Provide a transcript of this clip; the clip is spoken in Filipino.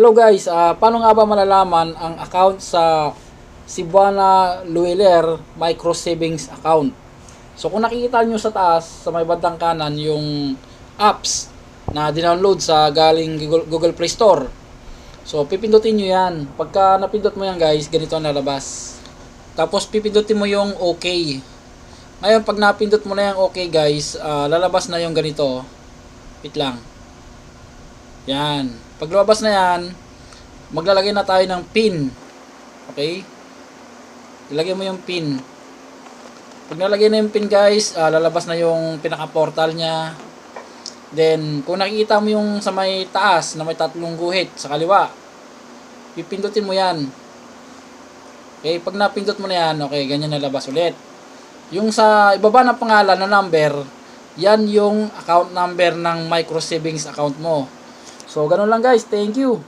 Hello guys, ah paano nga ba malalaman ang account sa Cebuana Lueler Micro Savings Account? So kung nakikita nyo sa taas, sa may bandang kanan, yung apps na dinownload sa galing Google, Play Store. So pipindutin nyo yan. Pagka napindot mo yan guys, ganito ang lalabas. Tapos pipindutin mo yung OK. Ngayon pag napindot mo na yung OK guys, ah, lalabas na yung ganito. Wait lang. Yan. Pag lumabas na yan, maglalagay na tayo ng pin. Okay? Ilagay mo yung pin. Pag nalagay na yung pin guys, ah, lalabas na yung pinaka-portal niya. Then, kung nakikita mo yung sa may taas na may tatlong guhit sa kaliwa, pipindutin mo yan. Okay, pag napindot mo na yan, okay, ganyan nalabas ulit. Yung sa ibaba ng pangalan na number, yan yung account number ng micro savings account mo. So, ganun lang guys. Thank you.